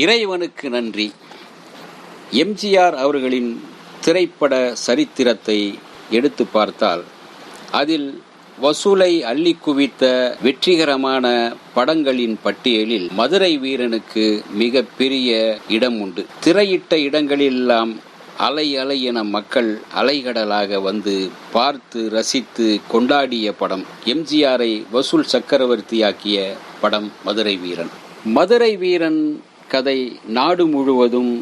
இறைவனுக்கு நன்றி. எம்ஜிஆர் அவர்களின் திரைப்பட சரித்திரத்தை எடுத்து பார்த்தால் அதில் வசூலை அள்ளி குவித்த வெற்றிகரமான படங்களின் பட்டியலில் மதுரை வீரனுக்கு மிக பெரிய இடம் உண்டு. திரையிட்ட இடங்களெல்லாம் அலை அலை என மக்கள் அலைகடலாக வந்து பார்த்து ரசித்து கொண்டாடிய படம் எம்ஜிஆரை வசூல் சக்கரவர்த்தியாக்கிய படம் மதுரை வீரன். மதுரை வீரன் கதை நாடு முழுவதும்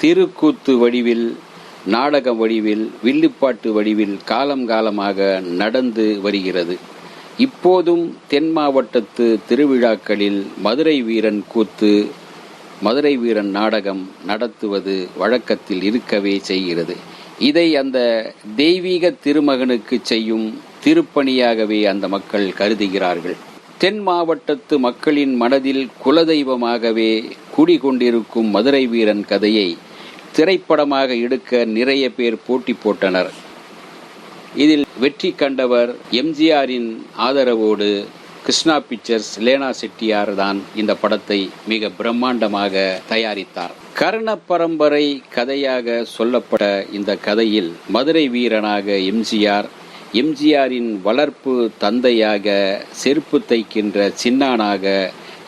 திருக்கூத்து வடிவில் நாடக வடிவில் வில்லுப்பாட்டு வடிவில் காலம் காலமாக நடந்து வருகிறது. இப்போதும் தென் மாவட்டத்து திருவிழாக்களில் மதுரை வீரன் கூத்து மதுரை வீரன் நாடகம் நடத்துவது வழக்கத்தில் இருக்கவே செய்கிறது. இதை அந்த தெய்வீக திருமகனுக்கு செய்யும் திருப்பணியாகவே அந்த மக்கள் கருதுகிறார்கள். தென் மாவட்டத்து மக்களின் மனதில் குலதெய்வமாகவே குடிகொண்டிருக்கும் மதுரை வீரன் கதையை திரைப்படமாக எடுக்க நிறைய பேர் போட்டி போட்டனர். இதில் வெற்றி கண்டவர் எம்ஜிஆரின் ஆதரவோடு கிருஷ்ணா பிக்சர்ஸ் லேனா செட்டியார் தான் இந்த படத்தை மிக பிரம்மாண்டமாக தயாரித்தார். கர்ண பரம்பரை கதையாக சொல்லப்பட்ட இந்த கதையில் மதுரை வீரனாக எம்ஜிஆர் எம்ஜிஆரின் வளர்ப்பு தந்தையாக செருப்பு தைக்கின்ற சின்னானாக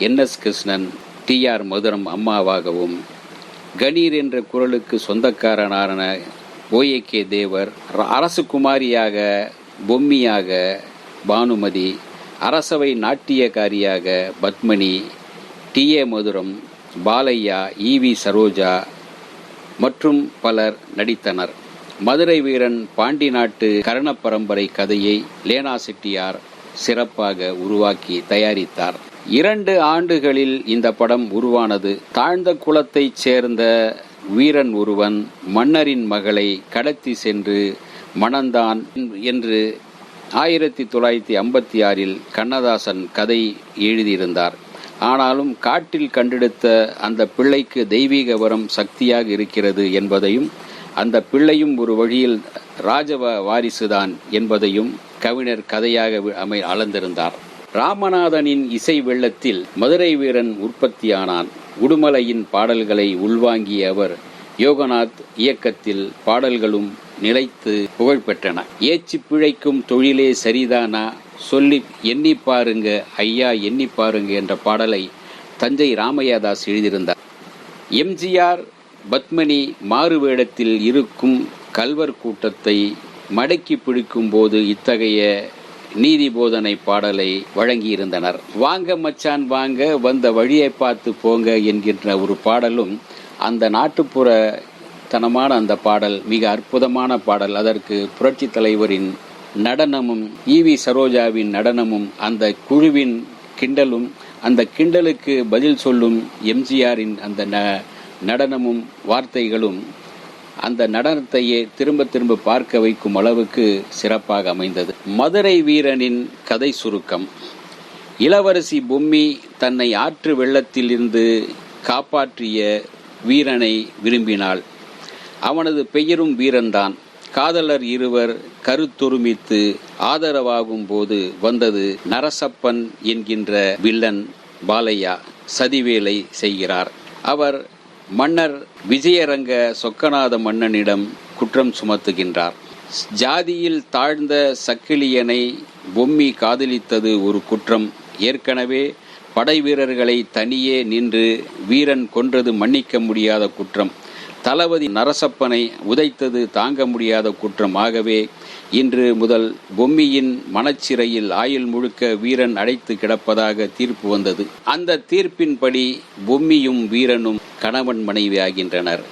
N S Krishnan T R Madhuram அம்மாவாகவும் கணீர் என்ற குரலுக்கு சொந்தக்காரனான ஓஏகே தேவர் அரசு குமாரியாக பொம்மியாக பானுமதி அரசவை நாட்டியக்காரியாக பத்மணி டி ஏ மதுரம் பாலையா ஈவி சரோஜா மற்றும் பலர் நடித்தனர். மதுரை வீரன் பாண்டி நாட்டு கரண பரம்பரை கதையை லேனா செட்டியார் சிறப்பாக உருவாக்கி தயாரித்தார். இரண்டு ஆண்டுகளில் இந்த படம் உருவானது. தாழ்ந்த குலத்தைச் சேர்ந்த வீரன் ஒருவன் மன்னரின் மகளை கடத்தி சென்று மணந்தான் என்று ஆயிரத்தி தொள்ளாயிரத்தி ஐம்பத்தி ஆறில் கண்ணதாசன் கதை எழுதியிருந்தார். ஆனாலும் காட்டில் கண்டெடுத்த அந்த பிள்ளைக்கு தெய்வீக வரம் சக்தியாக இருக்கிறது என்பதையும் அந்த பிள்ளையும் ஒரு வழியில் ராஜவ வாரிசுதான் என்பதையும் கவிஞர் கதையாக அமை அளந்திருந்தார். ராமநாதனின் இசை வெள்ளத்தில் மதுரை வீரன் உற்பத்தியானான். உடுமலையின் பாடல்களை உள்வாங்கிய அவர் யோகநாத் இயக்கத்தில் பாடல்களும் நிலைத்து புகழ்பெற்றன. ஏச்சு பிழைக்கும் தொழிலே சரிதானா? சொல்லி எண்ணி பாருங்க ஐயா எண்ணி பாருங்க என்ற பாடலை தஞ்சை ராமையாதாஸ் எழுதியிருந்தார். எம்ஜிஆர் பத்மனி மாறு வேடத்தில் இருக்கும் கல்வர் கூட்டத்தை மடக்கி பிடிக்கும் போது இத்தகைய நீதி போதனை பாடலை வழங்கியிருந்தனர். வாங்க மச்சான் வாங்க வந்த வழியை பார்த்து போங்க என்கின்ற ஒரு பாடலும் அந்த நாட்டுப்புற தனமான அந்த பாடல் மிக அற்புதமான பாடல். அதற்கு புரட்சி தலைவரின் நடனமும் ஈவி சரோஜாவின் நடனமும் அந்த குழுவின் கிண்டலும் அந்த கிண்டலுக்கு பதில் சொல்லும் எம்ஜிஆரின் அந்த நடனமும் வார்த்தைகளும் அந்த நடனத்தையே திரும்ப திரும்ப பார்க்க வைக்கும் அளவுக்கு சிறப்பாக அமைந்தது. மதுரை வீரனின் கதை சுருக்கம். இளவரசி பொம்மி தன்னை ஆற்று வெள்ளத்திலிருந்து காப்பாற்றிய வீரனை விரும்பினாள். அவனது பெயரும் வீரன்தான். காதலர் இருவர் கருத்தொருமித்து ஆதரவாகும் போது வந்தது நரசப்பன் என்கின்ற வில்லன் பாலையா சதிவேலை செய்கிறார். அவர் மன்னர் விஜயரங்க சொக்கநாத மன்னனிடம் குற்றம் சுமத்துகின்றார். ஜாதியில் தாழ்ந்த சக்கிலியனை பொம்மி காதலித்தது ஒரு குற்றம். ஏற்கனவே படை வீரர்களை தனியே நின்று வீரன் கொன்றது மன்னிக்க முடியாத குற்றம். தளபதி நரசப்பனை உதைத்தது தாங்க முடியாத குற்றமாகவே இன்று முதல் பொம்மியின் மனச்சிறையில் ஆயுள் முழுக்க வீரன் அடைத்து கிடப்பதாக தீர்ப்பு வந்தது. அந்த தீர்ப்பின்படி பொம்மியும் வீரனும் கணவன் மனைவி ஆகின்றனர்.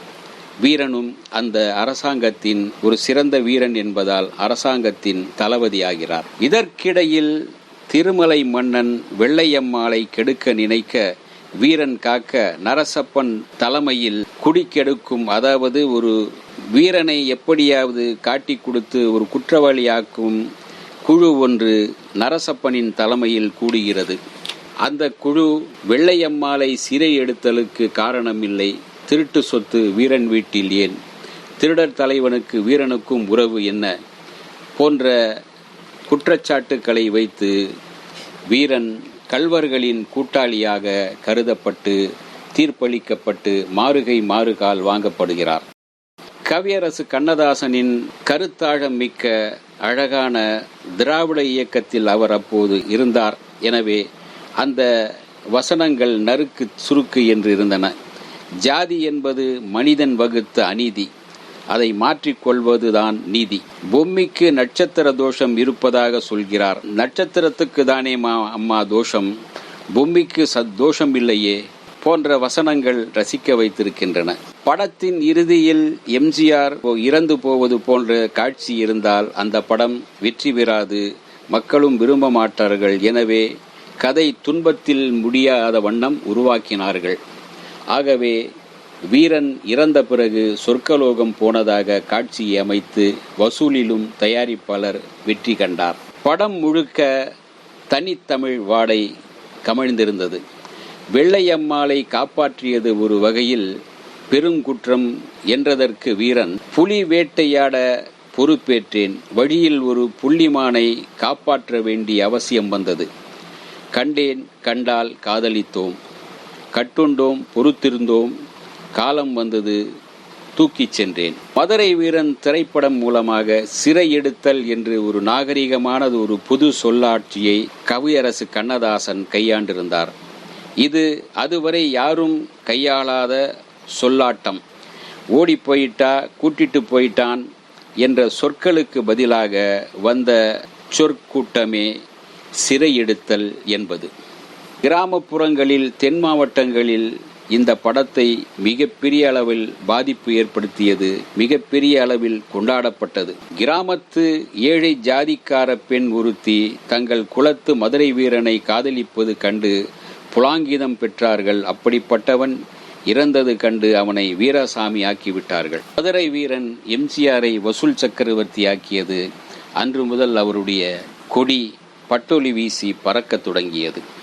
வீரனும் அந்த அரசாங்கத்தின் ஒரு சிறந்த வீரன் என்பதால் அரசாங்கத்தின் தளபதி ஆகிறார். இதற்கிடையில் திருமலை மன்னன் வெள்ளையம்மாளை கெடுக்க நினைக்க வீரன் காக்க நரசப்பன் தலைமையில் குடிக்கெடுக்கும் அதாவது ஒரு வீரனை எப்படியாவது காட்டி கொடுத்து ஒரு குற்றவாளியாக்கும் குழு ஒன்று நரசப்பனின் தலைமையில் கூடுகிறது. அந்த குழு வெள்ளையம்மாளை சிறை எடுத்தலுக்கு காரணமில்லை. திருட்டு சொத்து வீரன் வீட்டில் ஏன்? திருடர் தலைவனுக்கு வீரனுக்கும் உறவு என்ன? போன்ற குற்றச்சாட்டுக்களை வைத்து வீரன் கல்வர்களின் கூட்டாளியாக கருதப்பட்டு தீர்ப்பளிக்கப்பட்டு மாறுகை மாறுகால் வாங்கப்படுகிறார். கவியரசு கண்ணதாசனின் கருத்தாழம் மிக்க அழகான திராவிட இயக்கத்தில் அவர் அப்போது இருந்தார். எனவே அந்த வசனங்கள் நறுக்கு சுருக்கு என்று இருந்தன. ஜாதி என்பது மனிதன் வகுத்த அநீதி. அதை மாற்றிக்கொள்வதுதான் நீதி. பொம்மிக்கு நட்சத்திர தோஷம் இருப்பதாக சொல்கிறார். நட்சத்திரத்துக்கு தானே மா அம்மா தோஷம்? பொம்மிக்கு சத்தோஷம் இல்லையே? போன்ற வசனங்கள் ரசிக்க வைத்திருக்கின்றன. படத்தின் இறுதியில் எம்ஜிஆர் இறந்து போவது போன்ற காட்சி இருந்தால் அந்த படம் வெற்றி பெறாது. மக்களும் விரும்ப மாட்டார்கள். எனவே கதை துன்பத்தில் முடியாத வண்ணம் உருவாக்கினார்கள். ஆகவே வீரன் இறந்த பிறகு சொர்க்கலோகம் போனதாக காட்சியை அமைத்து வசூலிலும் தயாரிப்பாளர் வெற்றி கண்டார். படம் முழுக்க தனித்தமிழ் வாடை கமழ்ந்திருந்தது. வெள்ளையம்மாளை காப்பாற்றியது ஒரு வகையில் பெருங்குற்றம் என்றதற்கு வீரன் புலி வேட்டையாட பொறுப்பேற்றேன். வழியில் ஒரு புள்ளிமானை காப்பாற்ற வேண்டிய அவசியம் வந்தது. கண்டேன் கண்டால் காதலித்தோம். கட்டுண்டோம் பொறுத்திருந்தோம். காலம் வந்தது தூக்கிச் சென்றேன். மதுரை வீரன் திரைப்படம் மூலமாக சிறை எடுத்தல் என்று ஒரு நாகரிகமானது ஒரு புது சொல்லாட்சியை கவியரசு கண்ணதாசன் கையாண்டிருந்தார். இது அதுவரை யாரும் கையாளாத சொல்லாட்டம். ஓடி போயிட்டா கூட்டிட்டு போயிட்டான் என்ற சொற்களுக்கு பதிலாக வந்த சொற்கூட்டமே சிறை எடுத்தல் என்பது. கிராமப்புறங்களில் தென் மாவட்டங்களில் இந்த படத்தை மிகப்பெரிய அளவில் பாதிப்பு ஏற்படுத்தியது மிகப்பெரிய அளவில் கொண்டாடப்பட்டது. கிராமத்து ஏழை ஜாதிக்கார பெண் ஒருத்தி தங்கள் குலத்து மதுரை வீரனை காதலிப்பது கண்டு புலாங்கிதம் பெற்றார்கள். அப்படிப்பட்டவன் இறந்தது கண்டு அவனை வீரசாமி ஆக்கிவிட்டார்கள். மதுரை வீரன் எம்ஜிஆரை வசூல் சக்கரவர்த்தி ஆக்கியது அன்று முதல் அவருடைய கொடி பட்டொலி வீசி பறக்கத் தொடங்கியது.